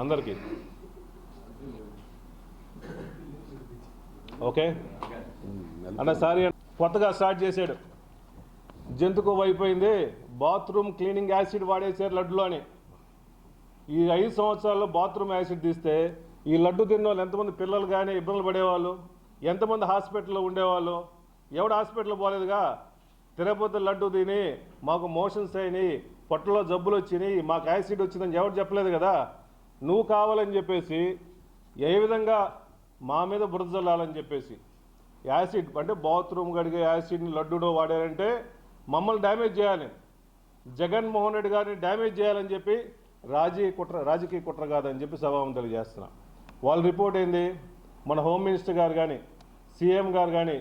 అందరికీ ఓకే అన్న సారీ కొత్తగా స్టార్ట్ చేశాడు. జంతుకు అయిపోయింది. బాత్రూమ్ క్లీనింగ్ యాసిడ్ వాడేసారు లడ్డులో అని. ఈ ఐదు సంవత్సరాల్లో బాత్రూమ్ యాసిడ్ తీస్తే ఈ లడ్డు తిన్న వాళ్ళు ఎంతమంది పిల్లలు కానీ ఇబ్బందులు పడేవాళ్ళు? ఎంతమంది హాస్పిటల్లో ఉండేవాళ్ళు? ఎవడు హాస్పిటల్ పోలేదుగా? తిరుపతి లడ్డు తిని మాకు మోషన్స్ అయినాయి పొట్టలో జబ్బులు వచ్చినాయి మాకు యాసిడ్ వచ్చిందని ఎవరు చెప్పలేదు కదా? నువ్వు కావాలని చెప్పేసి ఏ విధంగా మా మీద బురద చల్లాలని చెప్పేసి. యాసిడ్ అంటే బాత్రూమ్ కడిగే యాసిడ్ని లడ్డూలో వాడారంటే మమ్మల్ని డ్యామేజ్ చేయాలి. జగన్మోహన్ రెడ్డి గారిని డ్యామేజ్ చేయాలని చెప్పి రాజీ కుట్ర రాజకీయ కుట్ర కాదని చెప్పి సభావం తెలియజేస్తున్నా. వాళ్ళ రిపోర్ట్ ఏంది? మన హోమ్ మినిస్టర్ గారు కానీ సీఎం గారు కానీ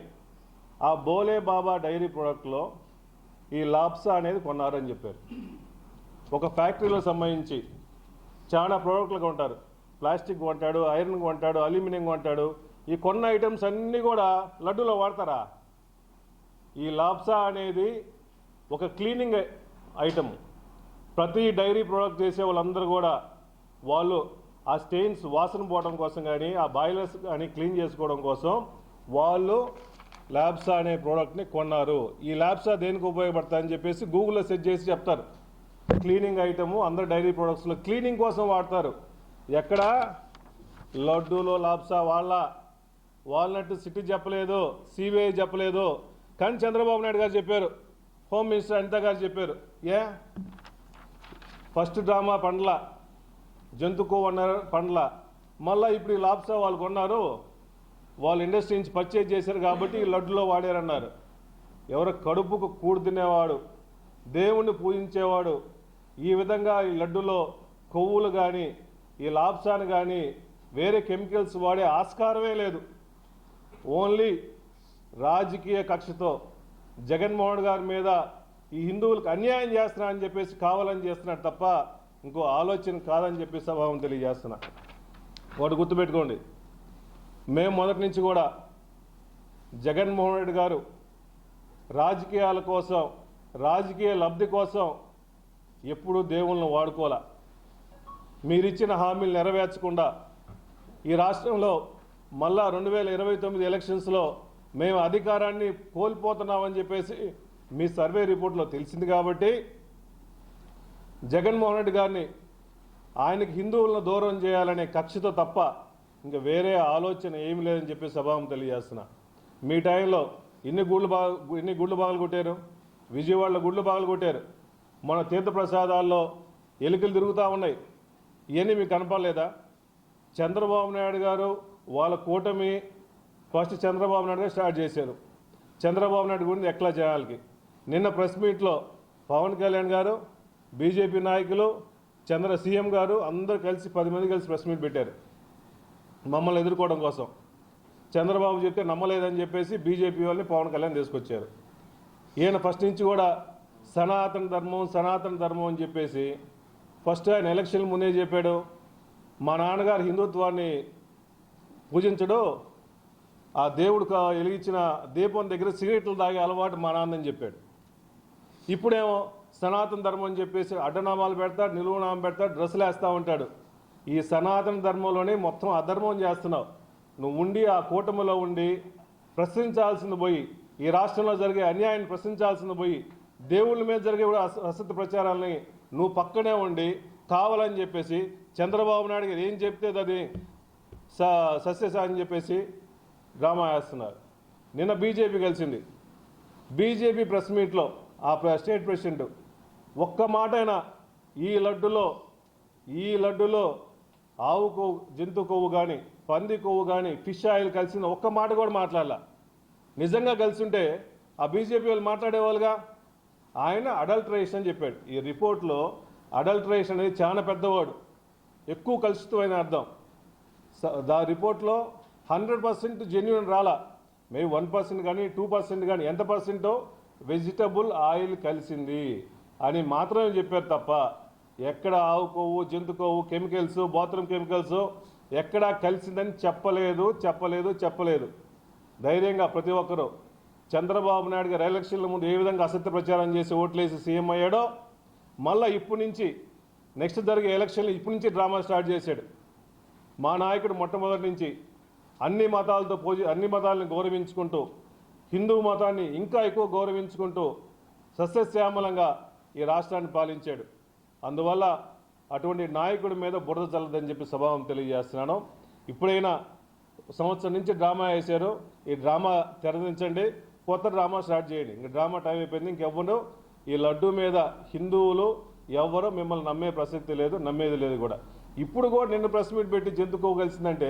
ఆ బోలే బాబా డైరీ ప్రోడక్ట్లో ఈ లాప్సా అనేది కొన్నారని చెప్పారు. ఒక ఫ్యాక్టరీలో సంబంధించి చాలా ప్రోడక్ట్లు కొంటారు. ప్లాస్టిక్ కొంటాడు ఐరన్ కొంటాడు అల్యూమినియం కొంటాడు ఈ కొన్న ఐటమ్స్ అన్నీ కూడా లడ్డూలో వాడతారా? ఈ లాప్సా అనేది ఒక క్లీనింగ్ ఐటమ్ ప్రతి డైరీ ప్రోడక్ట్ చేసే వాళ్ళందరూ కూడా వాళ్ళు ఆ స్టెయిన్స్ వాసన పోవడం కోసం కానీ ఆ బాయిలర్స్ కానీ క్లీన్ చేసుకోవడం కోసం వాళ్ళు ల్యాబ్సా అనే ప్రోడక్ట్ని కొన్నారు. ఈ ల్యాబ్సా దేనికి ఉపయోగపడతా అని చెప్పేసి గూగుల్లో సెర్చ్ చేసి చెప్తారు. క్లీనింగ్ ఐటము అందరు డైరీ ప్రోడక్ట్స్లో క్లీనింగ్ కోసం వాడతారు. ఎక్కడ? లడ్డూలో లాబ్సా వాళ్ళ వాల్నట్ సిటీ చెప్పలేదు సిబిఐ చెప్పలేదు. కానీ చంద్రబాబు నాయుడు గారు చెప్పారు హోమ్ మినిస్టర్ అనిత గారు చెప్పారు ఏ? ఫస్ట్ డ్రామా పండ్ల జంతుకో ఉన్నారు పండ్ల. మళ్ళీ ఇప్పుడు ఈ లాప్సా వాళ్ళు కొన్నారు వాళ్ళు ఇండస్ట్రీ నుంచి పర్చేజ్ చేశారు కాబట్టి ఈ లడ్డులో వాడారన్నారు. ఎవరు కడుపుకు కూడు తినేవాడు దేవుణ్ణి పూజించేవాడు. ఈ విధంగా ఈ లడ్డులో కొవ్వులు కానీ ఈ లాప్సాను కానీ వేరే కెమికల్స్ వాడే ఆస్కారమే లేదు. ఓన్లీ రాజకీయ కక్షతో జగన్మోహన్ గారి మీద ఈ హిందువులకు అన్యాయం చేస్తున్నా అని చెప్పేసి కావాలని చేస్తున్నాడు తప్ప ఇంకో ఆలోచన కాదని చెప్పి స్వభావం తెలియజేస్తున్నా. ఒకటి గుర్తుపెట్టుకోండి. మేము మొదటి నుంచి కూడా జగన్మోహన్ రెడ్డి గారు రాజకీయాల కోసం రాజకీయ లబ్ధి కోసం ఎప్పుడూ దేవుళ్ళను వాడుకోలే మీరిచ్చిన హామీలు నెరవేర్చకుండా ఈ రాష్ట్రంలో మళ్ళా రెండు వేల ఇరవై తొమ్మిది ఎలక్షన్స్లో మేము అధికారాన్ని కోల్పోతున్నామని చెప్పేసి మీ సర్వే రిపోర్ట్లో తెలిసింది కాబట్టి జగన్మోహన్ రెడ్డి గారిని ఆయనకి హిందువులను దూరం చేయాలనే కక్షతో తప్ప ఇంకా వేరే ఆలోచన ఏమి లేదని చెప్పి స్వభావం తెలియజేస్తున్నా. మీ టైంలో ఇన్ని గుళ్ళు బాగా ఇన్ని గుళ్ళు బాగలు కొట్టారు విజయవాడలో గుళ్ళు బాగలు కొట్టారు. మన తీర్థప్రసాదాల్లో ఎలుకలు తిరుగుతూ ఉన్నాయి. ఇవన్నీ మీకు కనపడలేదా? చంద్రబాబు నాయుడు గారు వాళ్ళ కూటమి ఫస్ట్ చంద్రబాబు నాయుడు గారు స్టార్ట్ చేశారు. చంద్రబాబు నాయుడు గురించి ఎట్లా చేయాలి నిన్న ప్రెస్ మీట్లో పవన్ కళ్యాణ్ గారు బీజేపీ నాయకులు చంద్ర సీఎం గారు అందరు కలిసి పది మంది కలిసి ప్రెస్ మీట్ పెట్టారు. మమ్మల్ని ఎదుర్కోవడం కోసం. చంద్రబాబు చెప్తే నమ్మలేదని చెప్పేసి బీజేపీ వాళ్ళని పవన్ కళ్యాణ్ తీసుకొచ్చారు. ఈయన ఫస్ట్ నుంచి కూడా సనాతన ధర్మం సనాతన ధర్మం అని చెప్పేసి ఫస్ట్ ఆయన ఎలక్షన్ ముందే చెప్పాడు. మా నాన్నగారు హిందుత్వాన్ని పూజించడు ఆ దేవుడు వెలిగించిన దీపం దగ్గర సిగరెట్లు తాగే అలవాటు మా నాన్నని చెప్పాడు. ఇప్పుడేమో సనాతన ధర్మం అని చెప్పేసి అడ్డనామాలు పెడతాడు నిలువునామం పెడతాడు డ్రెస్సులు వేస్తూ ఉంటాడు. ఈ సనాతన ధర్మంలోనే మొత్తం అధర్మం చేస్తున్నావు. నువ్వు ఉండి ఆ కూటమిలో ఉండి ప్రశ్నించాల్సింది పోయి ఈ రాష్ట్రంలో జరిగే అన్యాయాన్ని ప్రశ్నించాల్సింది పోయి దేవుళ్ళ మీద జరిగే కూడా అస- అసత్య ప్రచారాలని నువ్వు పక్కనే ఉండి కావాలని చెప్పేసి చంద్రబాబు నాయుడు గారు ఏం చెప్తే అది? స సస్యసాని చెప్పేసి డ్రామా వేస్తున్నారు నిన్న బీజేపీ కలిసింది. బీజేపీ ప్రెస్ మీట్లో ఆ ప్ర- స్టేట్ ప్రెసిడెంట్ ఒక్క మాటైనా ఈ లడ్డులో ఈ లడ్డులో ఆవు కొవ్వు జంతు కొవ్వు కానీ పంది కొవ్వు కానీ ఫిష్ ఆయిల్ కలిసిన ఒక్క మాట కూడా మాట్లాడాల. నిజంగా కలిసి ఉంటే ఆ బీజేపీ వాళ్ళు మాట్లాడేవాళ్ళుగా? ఆయన అడల్ట్రేషన్ అని చెప్పాడు. ఈ రిపోర్ట్లో అడల్ట్రేషన్ అనేది చాలా పెద్దవాడు. ఎక్కువ కలుషితమైన అర్థం. దా రిపోర్ట్లో హండ్రెడ్ పర్సెంట్ జెన్యున్ రాలా. మే వన్ పర్సెంట్ కానీ టూ పర్సెంట్ కానీ ఎంత పర్సెంటో వెజిటబుల్ ఆయిల్ కలిసింది అని మాత్రమే చెప్పారు తప్ప ఎక్కడ ఆవు కొవ్వు జంతు కొవ్వు కెమికల్స్ బాత్రూమ్ కెమికల్స్ ఎక్కడా కలిసిందని చెప్పలేదు చెప్పలేదు చెప్పలేదు. ధైర్యంగా ప్రతి ఒక్కరూ చంద్రబాబు నాయుడు గారు ఎలక్షన్ల ముందు ఏ విధంగా అసత్య ప్రచారం చేసి ఓట్లేసి సీఎం అయ్యాడో మళ్ళీ ఇప్పటి నుంచి నెక్స్ట్ జరిగే ఎలక్షన్లు ఇప్పటి నుంచి డ్రామా స్టార్ట్ చేశాడు. మా నాయకుడు మొట్టమొదటి నుంచి అన్ని మతాలతో పూజ అన్ని మతాలను గౌరవించుకుంటూ హిందూ మతాన్ని ఇంకా ఎక్కువ గౌరవించుకుంటూ సస్యశ్యామలంగా ఈ రాష్ట్రాన్ని పాలించాడు. అందువల్ల అటువంటి నాయకుడి మీద బురద చల్లదని చెప్పి స్వభావం తెలియజేస్తున్నాను. ఇప్పుడైనా సంవత్సరం నుంచి డ్రామా వేశారు. ఈ డ్రామా తెరదించండి. కొత్త డ్రామా స్టార్ట్ చేయండి. ఇంక డ్రామా టైం అయిపోయింది. ఇంకెవ్వరు ఈ లడ్డు మీద హిందువులు ఎవ్వరూ మిమ్మల్ని నమ్మే ప్రసక్తి లేదు నమ్మేది లేదు కూడా. ఇప్పుడు కూడా నిన్న ప్రెస్ మీట్ పెట్టి జంతుకోగలిసిందంటే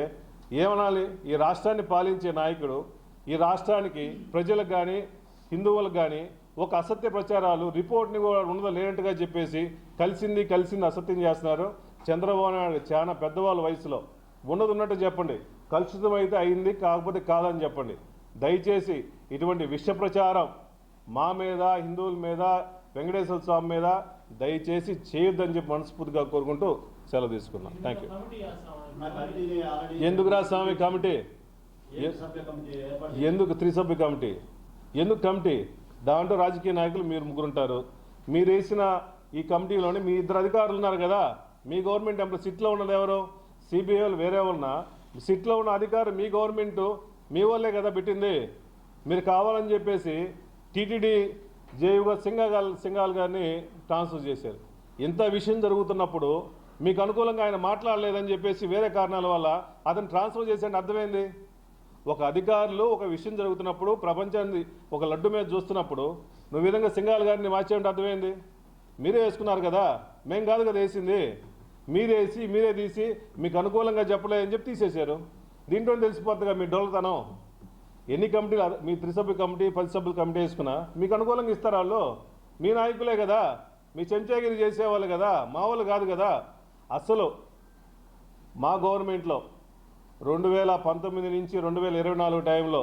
ఏమనాలి? ఈ రాష్ట్రాన్ని పాలించే నాయకుడు ఈ రాష్ట్రానికి ప్రజలకు కానీ హిందువులకు కానీ ఒక అసత్య ప్రచారాలు రిపోర్ట్ని కూడా ఉండదు లేనట్టుగా చెప్పేసి కలిసింది కలిసింది అసత్యం చేస్తున్నారు. చంద్రబాబు నాయుడు చాలా పెద్దవాళ్ళ వయసులో. ఉన్నది ఉన్నట్టు చెప్పండి. కలుషితం అయితే అయింది కాకపోతే కాదని చెప్పండి. దయచేసి ఇటువంటి విష ప్రచారం మా మీద హిందువుల మీద వెంకటేశ్వర స్వామి మీద దయచేసి చేయొద్దని చెప్పి మనస్ఫూర్తిగా కోరుకుంటూ సెలవు తీసుకున్నాం. థ్యాంక్ యూ ఎందుకురా స్వామి కమిటీ? ఎందుకు త్రిసభ్య కమిటీ? ఎందుకు కమిటీ? దాంట్లో రాజకీయ నాయకులు మీరు ముగ్గురు ఉంటారు. మీరు వేసిన ఈ కమిటీలోని మీ ఇద్దరు అధికారులు ఉన్నారు కదా. మీ గవర్నమెంట్ ఎంప్లాయ్ సిట్లో ఉన్నది ఎవరు? సిబిఐ వాళ్ళు వేరే ఉన్నా సిట్లో ఉన్న అధికారు మీ గవర్నమెంట్ మీ వాళ్ళే కదా పెట్టింది. మీరు కావాలని చెప్పేసి టీటీడీ జేయుగా సింగాల్ సింగాల్ గారిని ట్రాన్స్ఫర్ చేశారు. ఇంత విషయం జరుగుతున్నప్పుడు మీకు అనుకూలంగా ఆయన మాట్లాడలేదని చెప్పేసి వేరే కారణాల వల్ల అతను ట్రాన్స్ఫర్ చేసే అర్థమైంది? ఒక అధికారులు ఒక విషయం జరుగుతున్నప్పుడు ప్రపంచాన్ని ఒక లడ్డు మీద చూస్తున్నప్పుడు నువ్వు విధంగా సింగాల్ గారిని మార్చేయండి అర్థమైంది? మీరే వేసుకున్నారు కదా మేం కాదు కదా వేసింది. మీరేసి మీరే తీసి మీకు అనుకూలంగా చెప్పలేదని చెప్పి తీసేశారు. దీంట్లో తెలిసిపోతుందిగా మీ డోలతనం ఎన్ని కమిటీలు మీ త్రిసభ్య కమిటీ పది సభ్యుల కమిటీ వేసుకున్నా మీకు అనుకూలంగా ఇస్తారు వాళ్ళు? మీ నాయకులే కదా మీ చెంచాగిరి చేసేవాళ్ళు కదా మా వాళ్ళు కాదు కదా. అసలు మా గవర్నమెంట్లో రెండు వేల పంతొమ్మిది నుంచి రెండు వేల ఇరవై నాలుగు టైంలో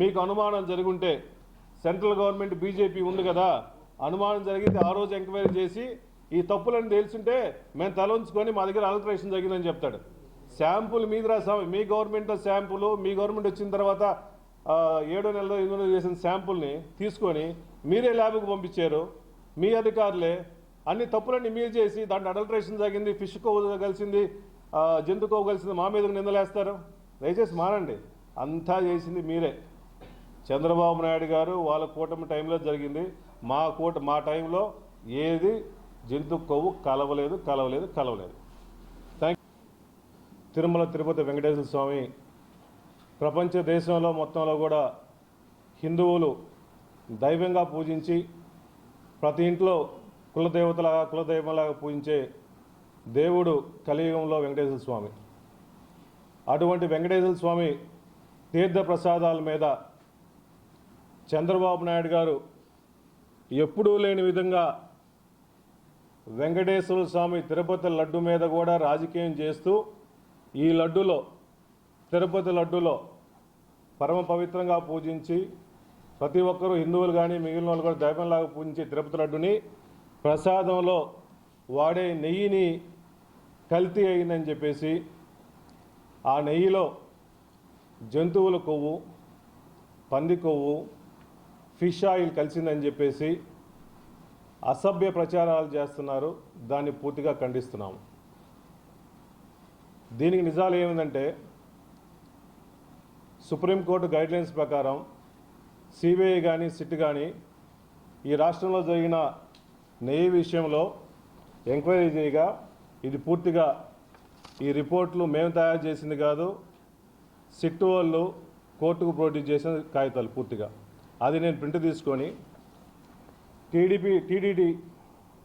మీకు అనుమానం జరుగుంటే సెంట్రల్ గవర్నమెంట్ బీజేపీ ఉంది కదా అనుమానం జరిగితే ఆ రోజు ఎంక్వైరీ చేసి ఈ తప్పులను తెలుసుంటే మేము తల ఉంచుకొని మా దగ్గర ఆల్టరేషన్ జరిగిందని చెప్తాడు. శాంపుల్ మీద మీ గవర్నమెంట్ శాంపుల్ మీ గవర్నమెంట్ వచ్చిన తర్వాత ఏడో నెలలో ఎనిమిదో చేసిన శాంపుల్ని తీసుకొని మీరే ల్యాబ్కి పంపించారు. మీ అధికారులే అన్ని తప్పులన్నీ మీరు చేసి దాంట్లో అడల్ట్రేషన్ జరిగింది ఫిష్ కోవ కలిసింది జంతు కోవ కలిసింది మా మీద నిందలేస్తారు. దయచేసి మానండి అంతా చేసింది మీరే. చంద్రబాబు నాయుడు గారు వాళ్ళ కూటమి టైంలో జరిగింది. మా కూట మా టైంలో ఏది జంతు కొవ్వు కలవలేదు కలవలేదు కలవలేదు. థ్యాంక్ తిరుమల తిరుపతి వెంకటేశ్వర స్వామి ప్రపంచ దేశంలో మొత్తంలో కూడా హిందువులు దైవంగా పూజించి ప్రతి ఇంట్లో కులదేవతలాగా కులదైవంలాగా పూజించే దేవుడు కలియుగంలో వెంకటేశ్వర స్వామి. అటువంటి వెంకటేశ్వర స్వామి తీర్థ ప్రసాదాల మీద చంద్రబాబు నాయుడు గారు ఎప్పుడూ లేని విధంగా వెంకటేశ్వర స్వామి తిరుపతి లడ్డు మీద కూడా రాజకీయం చేస్తూ ఈ లడ్డులో తిరుపతి లడ్డులో పరమ పవిత్రంగా పూజించి ప్రతి ఒక్కరూ హిందువులు కానీ మిగిలిన వాళ్ళు కూడా దైవంలాగా పూజించే తిరుపతి లడ్డుని ప్రసాదంలో వాడే నెయ్యిని కల్తీ అయిందని చెప్పేసి ఆ నెయ్యిలో జంతువుల కొవ్వు పంది కొవ్వు ఫిష్ ఆయిల్ కలిసిందని చెప్పేసి అసభ్య ప్రచారాలు చేస్తున్నారు. దాన్ని పూర్తిగా ఖండిస్తున్నాము. దీనికి నిజాలు ఏమిటంటే సుప్రీంకోర్టు గైడ్లైన్స్ ప్రకారం సిబిఐ కానీ సిట్ కానీ ఈ రాష్ట్రంలో జరిగిన నెయ్యి విషయంలో ఎంక్వైరీ చేయగా ఇది పూర్తిగా ఈ రిపోర్ట్లు మేము తయారు చేసింది కాదు సిట్ వాళ్ళు కోర్టుకు ప్రొడ్యూస్ చేసిన కాగితాలు పూర్తిగా. అది నేను ప్రింట్ తీసుకొని టీడీపీ టీడీడీ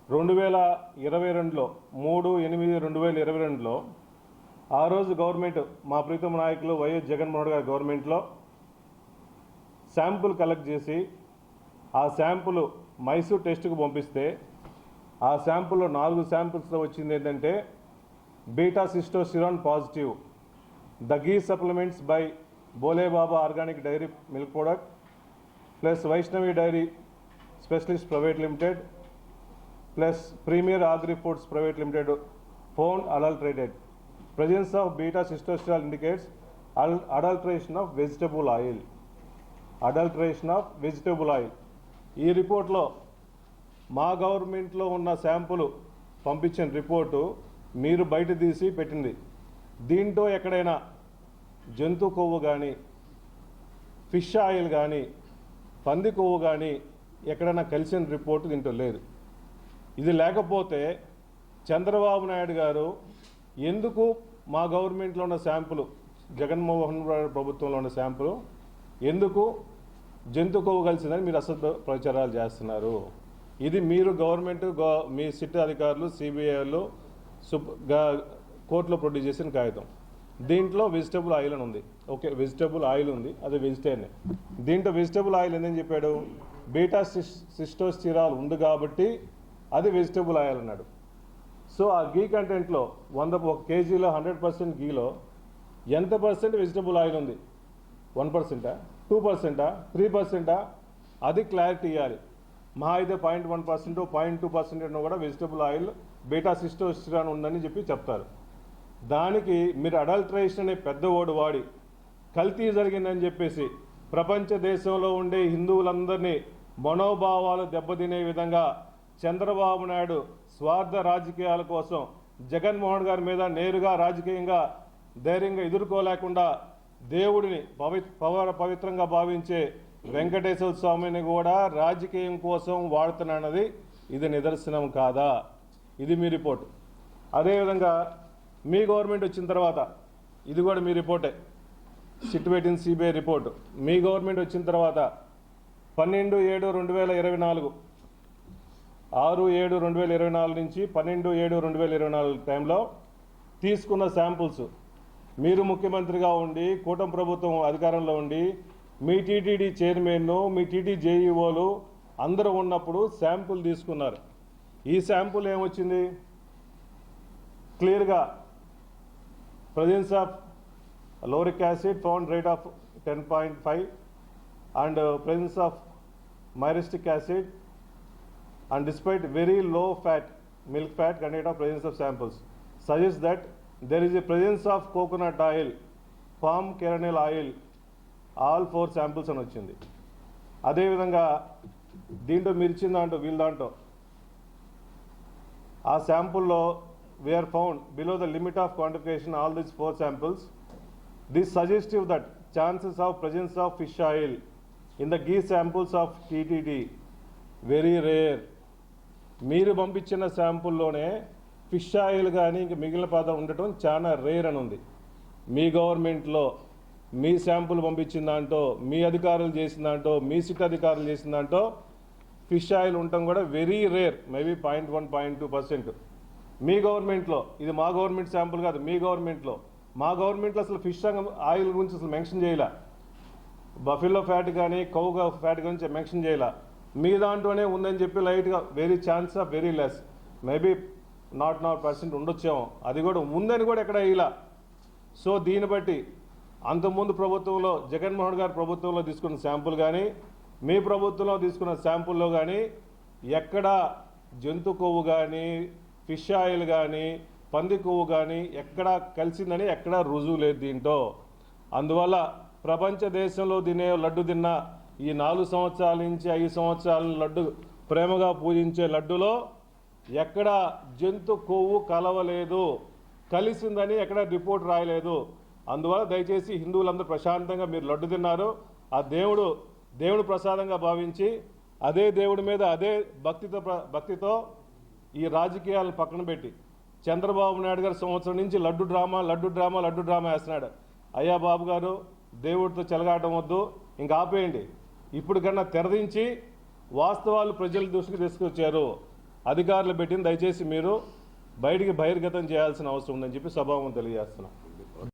రెండు వేల ఇరవై రెండులో మూడు ఎనిమిది రెండు వేల ఇరవై రెండులో ఆ రోజు గవర్నమెంట్ మా ప్రీతమ నాయకులు వైఎస్ జగన్మోహన్ గారి గవర్నమెంట్లో శాంపుల్ కలెక్ట్ చేసి ఆ శాంపుల్ మైసూర్ టెస్ట్కు పంపిస్తే ఆ శాంపుల్లో నాలుగు శాంపుల్స్లో వచ్చింది ఏంటంటే beta sitosterol positive the ghee supplements by Bole Baba organic dairy milk product plus Vaishnavi dairy specialist private limited plus premier agri foods private limited found adulterated. Presence of beta sitosterol indicates Al adulteration of vegetable oil. adulteration of vegetable oil. ఈ రిపోర్ట్లో మా గవర్నమెంట్లో ఉన్న sample పంపించిన report మీరు బయట తీసి పెట్టింది. దీంట్లో ఎక్కడైనా జంతు కొవ్వు కానీ ఫిష్ ఆయిల్ కానీ పంది కొవ్వు కానీ ఎక్కడైనా కలిసిన రిపోర్టు దీంట్లో లేదు. ఇది లేకపోతే చంద్రబాబు నాయుడు గారు ఎందుకు మా గవర్నమెంట్లో ఉన్న శాంపుల్ జగన్మోహన్ రెడ్డి ప్రభుత్వంలో ఉన్న శాంపుల్ ఎందుకు జంతు కొవ్వు కలిసిందని మీరు అసలు ప్రచారాలు చేస్తున్నారు? ఇది మీరు గవర్నమెంట్ మీ సిట్ అధికారులు సిబిఐలు సుప్ కోర్టులో ప్రొడ్యూస్ చేసిన కాగితం. దీంట్లో వెజిటబుల్ ఆయిల్ అని ఉంది. ఓకే వెజిటబుల్ ఆయిల్ ఉంది. అది వెజిటేరియన్ దీంట్లో వెజిటబుల్ ఆయిల్ ఏందని చెప్పాడు? బీటా సిస్ సిస్టోస్టిరాల్ ఉంది కాబట్టి అది వెజిటబుల్ ఆయిల్ అన్నాడు. సో ఆ గీ కంటెంట్లో వంద ఒక కేజీలో హండ్రెడ్ పర్సెంట్ గీలో ఎంత పర్సెంట్ వెజిటబుల్ ఆయిల్ ఉంది? వన్ పర్సెంటా? టూ పర్సెంటా? త్రీ పర్సెంటా? అది క్లారిటీ ఇవ్వాలి. మహా అయితే point one percent point two percent కూడా వెజిటబుల్ ఆయిల్ బీటా సిస్టోస్టిరాన్ ఉందని చెప్పి చెప్తారు. దానికి మీరు అడల్ట్రేషన్ అనే పెద్ద ఓడు వాడి కల్తీ జరిగిందని చెప్పేసి ప్రపంచ దేశంలో ఉండే హిందువులందరినీ మనోభావాలు దెబ్బతినే విధంగా చంద్రబాబు నాయుడు స్వార్థ రాజకీయాల కోసం జగన్మోహన్ గారి మీద నేరుగా రాజకీయంగా ధైర్యంగా ఎదుర్కోలేకుండా దేవుడిని పవి పవ పవిత్రంగా భావించే వెంకటేశ్వర స్వామిని కూడా రాజకీయం కోసం వాడుతున్నది ఇది నిదర్శనం కాదా? ఇది మీ రిపోర్ట్. అదేవిధంగా మీ గవర్నమెంట్ వచ్చిన తర్వాత ఇది కూడా మీ రిపోర్టే. సిట్ పెట్టిన సిబిఐ రిపోర్ట్. మీ గవర్నమెంట్ వచ్చిన తర్వాత పన్నెండు ఏడు రెండు వేల ఇరవై నాలుగు ఆరు ఏడు రెండు వేల ఇరవై నాలుగు నుంచి పన్నెండు ఏడు రెండు వేల ఇరవై నాలుగు టైంలో తీసుకున్న శాంపుల్స్. మీరు ముఖ్యమంత్రిగా ఉండి కూటమి ప్రభుత్వం అధికారంలో ఉండి మీ టీటీడీ చైర్మన్ను మీ టీటీ జేఈఓలు అందరూ ఉన్నప్పుడు శాంపుల్ తీసుకున్నారు. ఈ శాంపుల్ ఏమొచ్చింది? క్లియర్గా. Presence of lauric acid found rate of ten point five and presence of myristic acid and despite very low fat milk fat content of presence of samples. Suggest that there is a presence of coconut oil palm kernel oil all four samples అని వచ్చింది. అదేవిధంగా దీంట్లో మీరు ఇచ్చిన దాంట్లో వీళ్ళ దాంట్లో ఆ శాంపుల్లో we are found below the limit of quantification all these four samples this suggestive that chances of presence of fish oil in the ghee samples of TTD very rare మీరు పంపించిన శాంపుల్లోనే ఫిష్ ఆయిల్ కానీ ఇంక మిగిలిన పదార్థం ఉండటం చాలా rare అని ఉంది. మీ గవర్నమెంట్లో మీ శాంపుల్ పంపించిన దాంట్లో మీ అధికారులు చేసిన దాంట్లో మీ సిట్ అధికారులు చేసిన దాంట్లో ఫిష్ ఆయిల్ ఉండటం కూడా very rare maybe point one point two percent మీ గవర్నమెంట్లో ఇది మా గవర్నమెంట్ శాంపుల్ కాదు మీ గవర్నమెంట్లో. మా గవర్నమెంట్లో అసలు ఫిష్ ఆయిల్ గురించి అసలు మెన్షన్ చేయలే. బఫిల్లో ఫ్యాట్ కానీ కౌగా ఫ్యాట్ గురించి మెన్షన్ చేయలే. మీ దాంట్లోనే ఉందని చెప్పి లైట్గా very chance of very less maybe not not percent ఉండొచ్చేమో. అది కూడా ఉందని కూడా ఎక్కడ ఇలా సో దీన్ని బట్టి అంతకుముందు ప్రభుత్వంలో జగన్మోహన్ గారి ప్రభుత్వంలో తీసుకున్న శాంపుల్ కానీ మీ ప్రభుత్వంలో తీసుకున్న శాంపుల్లో కానీ ఎక్కడ జంతు కొవ్వు కానీ ఫిష్ ఆయిల్ కానీ పంది కొవ్వు కానీ ఎక్కడ కలిసిందని ఎక్కడ రుజువు లేదు దీంట్లో. అందువల్ల ప్రపంచ దేశంలో తినే లడ్డు తిన్న ఈ నాలుగు సంవత్సరాల నుంచి ఐదు సంవత్సరాల లడ్డు ప్రేమగా పూజించే లడ్డులో ఎక్కడ జంతు కొవ్వు కలవలేదు. కలిసిందని ఎక్కడ రిపోర్ట్ రాయలేదు. అందువల్ల దయచేసి హిందువులందరూ ప్రశాంతంగా మీరు లడ్డు తిన్నారు. ఆ దేవుడు దేవుడు ప్రసాదంగా భావించి అదే దేవుడి మీద అదే భక్తితో భక్తితో ఈ రాజకీయాలను పక్కన పెట్టి చంద్రబాబు నాయుడు గారు సంవత్సరం నుంచి laddu drama laddu drama laddu drama వేస్తున్నాడు. అయ్యా బాబు గారు దేవుడితో చెలగాటం వద్దు ఇంకా ఆపేయండి. ఇప్పుడు కన్నా తెరదించి వాస్తవాలు ప్రజల దృష్టికి తీసుకొచ్చారు. అధికారులు పెట్టిన దయచేసి మీరు బయటికి బహిర్గతం చేయాల్సిన అవసరం ఉందని చెప్పి స్వభావం తెలియజేస్తున్నాం.